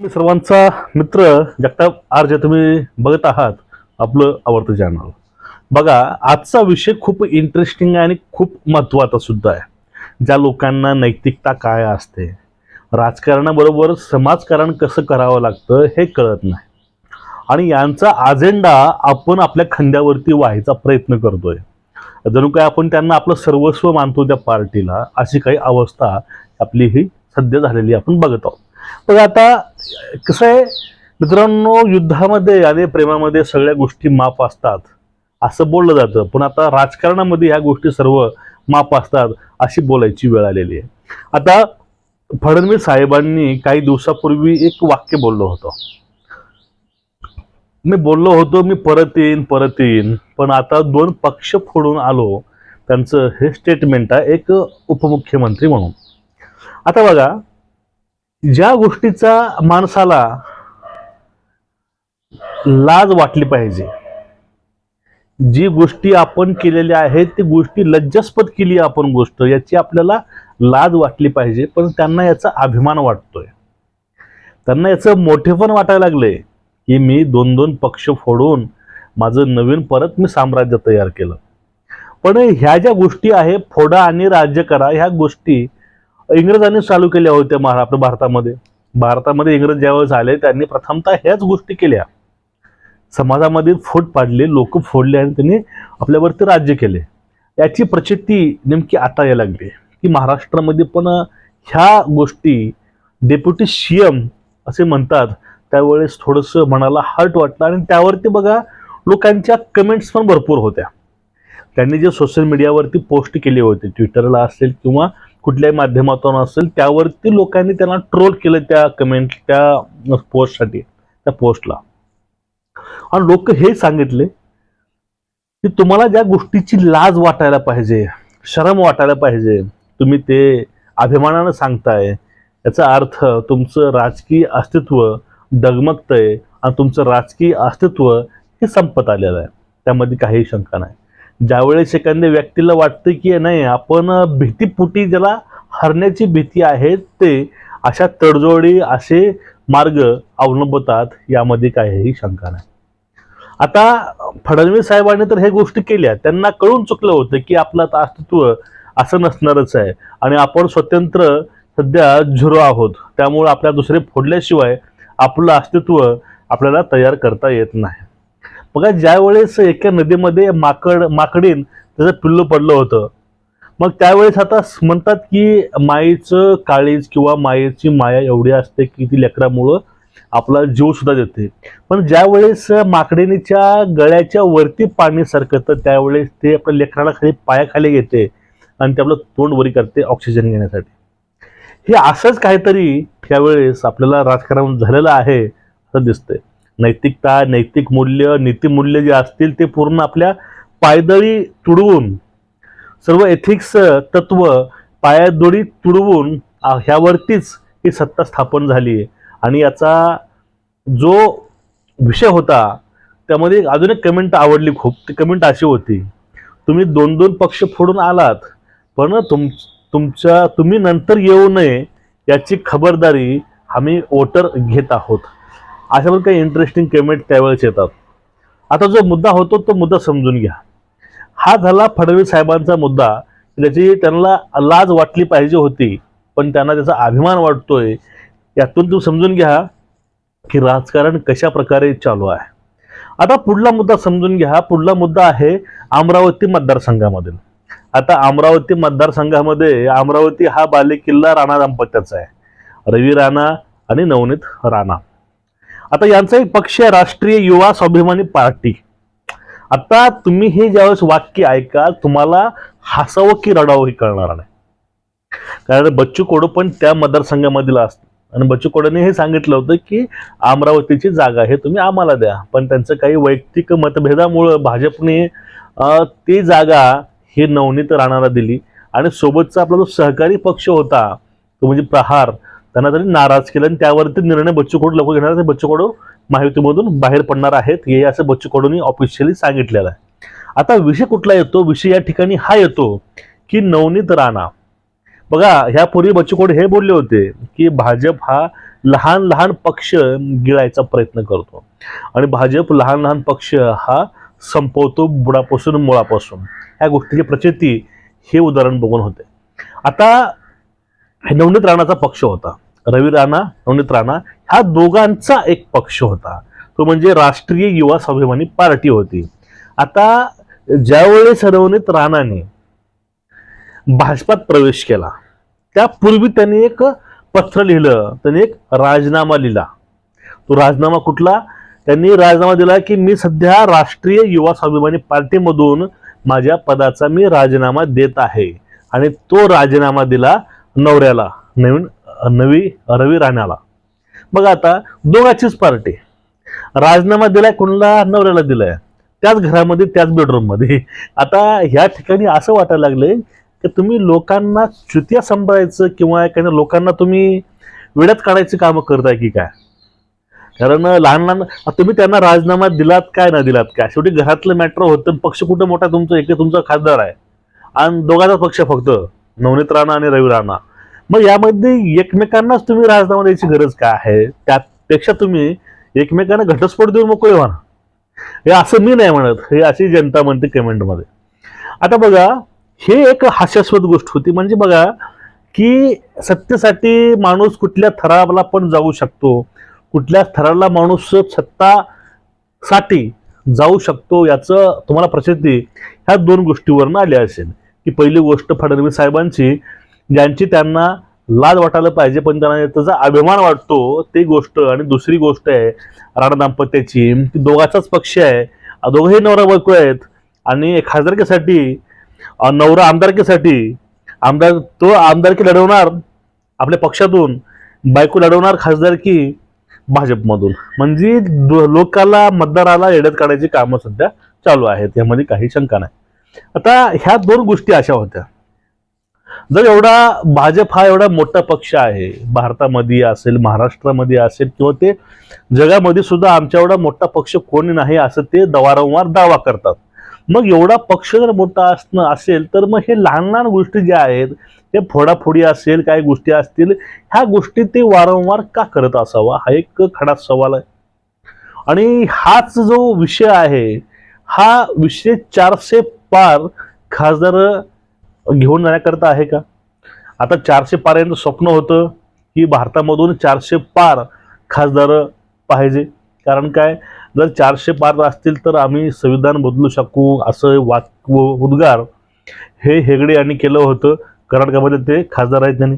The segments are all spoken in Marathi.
मी सर्वांचा मित्र जगताप आर जे तुम्ही बघत आहात आपलं आवडतं चॅनल बघा आजचा विषय खूप इंटरेस्टिंग आहे आणि खूप महत्त्वाचा सुद्धा आहे. ज्या लोकांना नैतिकता काय असते राजकारणाबरोबर समाजकारण कसं करावं लागतं हे कळत नाही. आणि यांचा अजेंडा आपण आपल्या खांद्यावरती व्हायचा प्रयत्न करतोय. जणू काय आपण त्यांना आपलं सर्वस्व मानतो त्या पार्टीला अशी काही अवस्था आपली ही सध्या झालेली आपण बघत आहोत. पण आता कसं आहे मित्रांनो युद्धामध्ये आणि प्रेमामध्ये सगळ्या गोष्टी माप असतात. असं बोललं जातं. पण आता राजकारणामध्ये ह्या गोष्टी सर्व माप असतात अशी बोलायची वेळ आलेली आहे. आता फडणवीस साहेबांनी काही दिवसापूर्वी एक वाक्य बोललो होतो. मी बोललो होतो मी परत येईन परत येईन. पण आता दोन पक्ष फोडून आलो त्यांचं हे स्टेटमेंट आहे एक उपमुख्यमंत्री म्हणून. आता बघा ज्या गोष्टीचा माणसाला लाज वाटली पाहिजे जी गोष्टी आपण केलेल्या आहेत ती गोष्टी लज्जास्पद केली आपण गोष्ट याची आपल्याला लाज वाटली पाहिजे पण त्यांना याचा अभिमान वाटतोय. त्यांना याचं मोठेपण वाटायला लागले की मी दोन दोन पक्ष फोडून माझं नवीन परत मी साम्राज्य तयार केलं. पण ह्या ज्या गोष्टी आहे फोडा आणि राज्य करा ह्या गोष्टी इंग्रजांनी चालू केल्या होत्या महा आपल्या भारतामध्ये. भारतामध्ये इंग्रज ज्यावेळेस आले त्यांनी प्रथमतः ह्याच गोष्टी केल्या. समाजामध्ये फूट पाडले लोक फोडले आणि त्यांनी आपल्यावरती राज्य केले. याची प्रचिती नेमकी आता यायला लागली की महाराष्ट्रामध्ये पण ह्या गोष्टी डेप्युटी सी एम असे म्हणतात त्यावेळेस थोडंसं मनाला हर्ट वाटलं आणि त्यावरती बघा लोकांच्या कमेंट्स पण भरपूर होत्या. त्यांनी जे सोशल मीडियावरती पोस्ट केले होते ट्विटरला असेल किंवा कुठल्याही माध्यमातून असेल त्यावरती लोकांनी त्यांना ट्रोल केलं त्या कमेंट त्या पोस्टसाठी त्या पोस्टला आणि लोक हे सांगितले की तुम्हाला ज्या गोष्टीची लाज वाटायला पाहिजे शरम वाटायला पाहिजे तुम्ही ते अभिमानानं सांगताय याचा अर्थ तुमचं राजकीय अस्तित्व डगमगतंय आणि तुमचं राजकीय अस्तित्व हे संपत आलेलं आहे. त्यामध्ये काही शंका नाही. ज्यावेळेस एखाद्या व्यक्तीला वाटतं की नाही आपण भीतीपुटी ज्याला हरण्याची भीती आहे ते अशा तडजोडी असे मार्ग अवलंबतात यामध्ये काहीही शंका नाही. आता फडणवीस साहेबांनी तर हे गोष्टी केल्या. त्यांना कळून चुकलं होतं की आपलं आता अस्तित्व असं नसणारच आहे. आणि आपण स्वतंत्र सध्या झुरो आहोत. त्यामुळे आपल्या दुसरे फोडल्याशिवाय आपलं अस्तित्व आपल्याला तयार करता येत नाही. बघा ज्या वेळेस एका नदीमध्ये माकड माकडीन त्याचं पिल्लू पडलं होतं मग त्यावेळेस आता म्हणतात की मायेचं काळीज किंवा मायेची माया एवढी असते की ती लेकरामुळं आपला जीव सुद्धा देते. पण ज्यावेळेस माकडीनीच्या गळ्याच्या वरती पाणी सरकतं त्यावेळेस ते आपल्या लेकराला खाली पायाखाली घेते आणि ते आपलं तोंड वरी करते ऑक्सिजन घेण्यासाठी. हे असंच काहीतरी त्यावेळेस आपल्याला राजकारण झालेलं आहे असं दिसतंय. नैतिकता नैतिक मूल्य नीतिमूल्य जे असतील ते पूर्ण आपल्या पायदळी तुडवून सर्व एथिक्स तत्व पायादोडी तुडवून ह्यावरतीच ही सत्ता स्थापन झाली आहे. आणि याचा जो विषय होता त्यामध्ये अजून एक कमेंट आवडली खूप. ती कमेंट अशी होती तुम्ही दोन दोन पक्ष फोडून आलात पण तुम तुमच्या तुम्ही नंतर येऊ नये याची खबरदारी आम्ही वोटर घेत आहोत. अशा पण काही इंटरेस्टिंग कमेंट त्यावेळेस येतात. आता जो मुद्दा होतो तो मुद्दा समजून घ्या. हा झाला फडणवीस साहेबांचा मुद्दा त्याची त्यांना लाज वाटली पाहिजे होती पण त्यांना त्याचा अभिमान वाटतोय यातून तुम्ही समजून घ्या की राजकारण कशा प्रकारे चालू आहे. आता पुढला मुद्दा समजून घ्या. पुढला मुद्दा आहे अमरावती मतदारसंघामधील. आता अमरावती मतदारसंघामध्ये अमरावती हा बालेकिल्ला राणा दाम्पत्याचा आहे. रवी राणा आणि नवनीत राणा. आता यांचा एक पक्ष आहे राष्ट्रीय युवा स्वाभिमानी पार्टी. आता तुम्ही हे ज्यावेळेस वाक्य ऐका तुम्हाला हसावं की रडावं हे कळणार नाही. कारण बच्चू कोडो पण त्या मतदारसंघामधील असतो आणि बच्चू कोडोने हे सांगितलं होतं की अमरावतीची जागा हे तुम्ही आम्हाला द्या. पण त्यांचं काही वैयक्तिक मतभेदामुळं भाजपने ती जागा हे नवनीत राणाला दिली. आणि सोबतचा आपला जो सहकारी पक्ष होता तो म्हणजे प्रहार त्यांना त्यांनी नाराज केलं आणि त्यावरती निर्णय बच्चू कडू लोक घेणार ते बच्चू कडू माहितीमधून बाहेर पडणार आहेत. हे असं बच्चू कडूंनी ऑफिशियली सांगितलेलं आहे. आता विषय कुठला येतो? विषय या ठिकाणी हा येतो की नवनीत राणा. बघा ह्यापूर्वी बच्चू कडू हे बोलले होते की भाजप हा लहान लहान पक्ष गिळायचा प्रयत्न करतो. आणि भाजप लहान लहान पक्ष हा संपवतो बुडापासून मुळापासून. ह्या गोष्टीची प्रचिती हे उदाहरण बघून होते. आता नवनीत राणाचा पक्ष होता. रवी राणा नवनीत राणा ह्या दोघांचा एक पक्ष होता. तो म्हणजे राष्ट्रीय युवा स्वाभिमानी पार्टी होती. आता ज्यावेळेस नवनीत राणाने भाजपात प्रवेश केला त्यापूर्वी त्यांनी एक पत्र लिहिलं त्यांनी एक राजीनामा लिहिला. तो राजीनामा कुठला? त्यांनी राजीनामा दिला की मी सध्या राष्ट्रीय युवा स्वाभिमानी पार्टीमधून माझ्या पदाचा मी राजीनामा देत आहे. आणि तो राजीनामा दिला नवऱ्याला नवीन नवी रवी राणाला मग आता दोघांचीच पार्टी राजीनामा दिलाय कोणाला? नवऱ्याला दिलाय. त्याच घरामध्ये त्याच बेडरूममध्ये आता ह्या ठिकाणी असं वाटायला लागले की तुम्ही लोकांना चुत्या सांभाळायचं किंवा एखाद्या लोकांना तुम्ही वेड्यात काढायची कामं करताय की काय? कारण लहान लहान तुम्ही त्यांना राजीनामा दिलात काय ना दिलात काय? शेवटी घरातलं मॅटर होतं पक्ष कुठं मोठा? तुमचं एक तुमचा खासदार आहे. आणि दोघांचा पक्ष फक्त नवनीत राणा आणि रवी राणा. मग यामध्ये एकमेकांनाच तुम्ही राजीनामा द्यायची गरज काय आहे? त्यापेक्षा तुम्ही एकमेकांना घटस्फोट देऊन मोकळे व्हा हे असं मी नाही म्हणत. हे अशी जनता म्हणते कमेंटमध्ये. आता बघा हे एक हास्यास्पद गोष्ट होती. म्हणजे बघा की सत्तेसाठी माणूस कुठल्या थराला पण जाऊ शकतो. कुठल्या थराला माणूस सत्तासाठी जाऊ शकतो याचं तुम्हाला प्रसिद्धी ह्या दोन गोष्टीवरनं आली असेल. की पहिली गोष्ट फडणवीस साहेबांची ज्यांची त्यांना लाज वाटायला पाहिजे पण त्यांना त्याचा अभिमान वाटतो ती गोष्ट आणि दुसरी गोष्ट आहे राणा दाम्पत्याची. ती दोघाचाच पक्ष आहे. दोघंही नवरा बायको आहेत. आणि खासदारकीसाठी नवरा आमदारकीसाठी आमदार तो आमदारकी लढवणार आपल्या पक्षातून बायको लढवणार खासदारकी भाजपमधून. म्हणजे लोकाला मतदाराला येड्यात काढायची कामं सध्या चालू आहेत. यामध्ये काही शंका नाही. आता ह्या दोन गोष्टी अशा होत्या. जर एवढा भाजप हा एवढा मोठा पक्ष आहे भारतामध्ये असेल महाराष्ट्रामध्ये असेल किंवा ते जगामध्ये सुद्धा आमच्या एवढा मोठा पक्ष कोणी नाही असं ते वारंवार दावा करतात. मग एवढा पक्ष जर मोठा असणं असेल तर मग हे लहान लहान गोष्टी ज्या आहेत ते फोडाफोडी असेल काही गोष्टी असतील ह्या गोष्टी ते वारंवार का करत असावा? हा एक खडा सवाल आहे. आणि हाच जो विषय आहे हा विषय चारशे पार खासदार घेऊन जाण्याकरता आहे का? आता चारशे पार यांचं स्वप्न होतं की भारतामधून चारशे पार खासदार पाहिजे. कारण काय? जर चारशे पार असतील तर आम्ही संविधान बदलू शकू असं वाक उद्गार हे हेगडे यांनी केलं होतं. कर्नाटकामध्ये ते खासदार आहेत त्यांनी.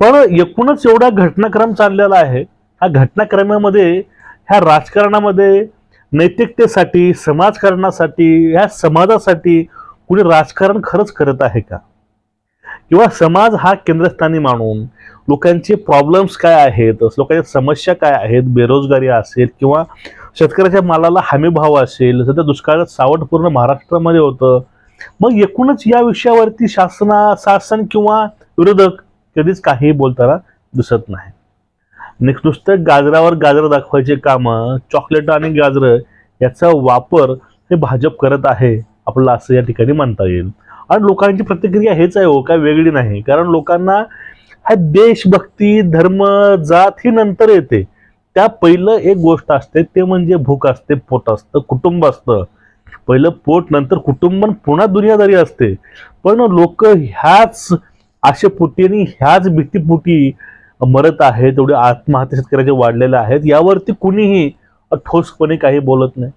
पण एकूणच एवढा घटनाक्रम चाललेला आहे. हा घटनाक्रमामध्ये ह्या राजकारणामध्ये नैतिकतेसाठी समाजकारणासाठी ह्या समाजासाठी कुणी राजकारण खरंच करत आहे का? किंवा समाज हा केंद्रस्थानी मानून लोकांचे प्रॉब्लेम्स काय आहेत लोकांच्या समस्या काय आहेत बेरोजगारी असेल किंवा शेतकऱ्याच्या मालाला हमीभाव असेल सध्या दुष्काळात सावट पूर्ण महाराष्ट्रामध्ये होतं मग एकूणच या विषयावरती शासना शासन किंवा विरोधक कधीच काही बोलताना दिसत नाही. नेक्स्ट नुसतं गाजरावर गाजरं दाखवायचे कामं चॉकलेट आणि गाजरं याचा वापर हे भाजप करत आहे. आपल्याला असं या ठिकाणी म्हणता येईल. आणि लोकांची प्रतिक्रिया हेच आहे हो काय वेगळी नाही. कारण लोकांना हा देशभक्ती धर्म जात ही नंतर येते. त्या पहिलं एक गोष्ट असते ते म्हणजे भूक असते पोट असतं कुटुंब असतं. पहिलं पोट नंतर कुटुंब पुन्हा दुनियादारी असते. पण लोक ह्याच आशेपोटी आणि ह्याच भीतीपोटी मरत आहेत तेवढे आत्महत्या शेतकऱ्याचे वाढलेले आहेत. यावरती कुणीही ठोसपणे काही बोलत नाही.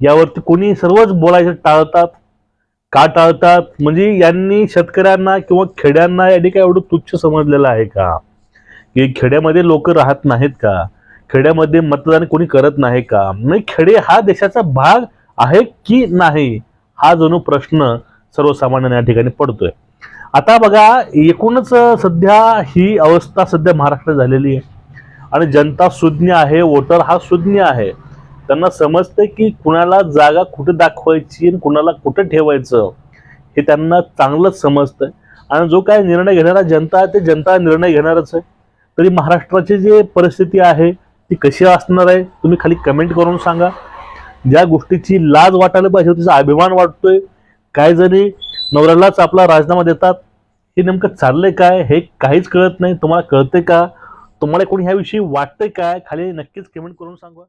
यावरती कोणी सर्वच बोलायचं टाळतात? का टाळतात? म्हणजे यांनी शेतकऱ्यांना किंवा खेड्यांना यांनी काय एवढं तुच्छ समजलेलं आहे का? की खेड्यामध्ये लोक राहत नाहीत का? खेड्यामध्ये मतदान कोणी करत नाही का? नाही खेडे हा देशाचा भाग आहे की नाही? हा जणू प्रश्न सर्वसामान्यांना या ठिकाणी पडतोय. आता बघा एकूणच सध्या ही अवस्था सध्या महाराष्ट्रात झालेली आहे. आणि जनता सुज्ञ आहे वोटर हा सुज्ञ आहे. त्यांना समजतं की कुणाला जागा कुठे दाखवायची आणि कुणाला कुठे ठेवायचं हे त्यांना चांगलंच समजतं. आणि जो काय निर्णय घेणारा जनता आहे ते जनता निर्णय घेणारच आहे. तरी महाराष्ट्राची जी परिस्थिती आहे ती कशी असणार आहे तुम्ही खाली कमेंट करून सांगा. ज्या गोष्टीची लाज वाटायला पाहिजे तिचा अभिमान वाटतोय. काय जणी नवऱ्यालाच आपला राजीनामा देतात. हे नेमकं चाललंय काय हे काहीच कळत नाही. तुम्हाला कळते का? तुम्हाला कोणी ह्याविषयी वाटतंय काय? खाली नक्कीच कमेंट करून सांगा.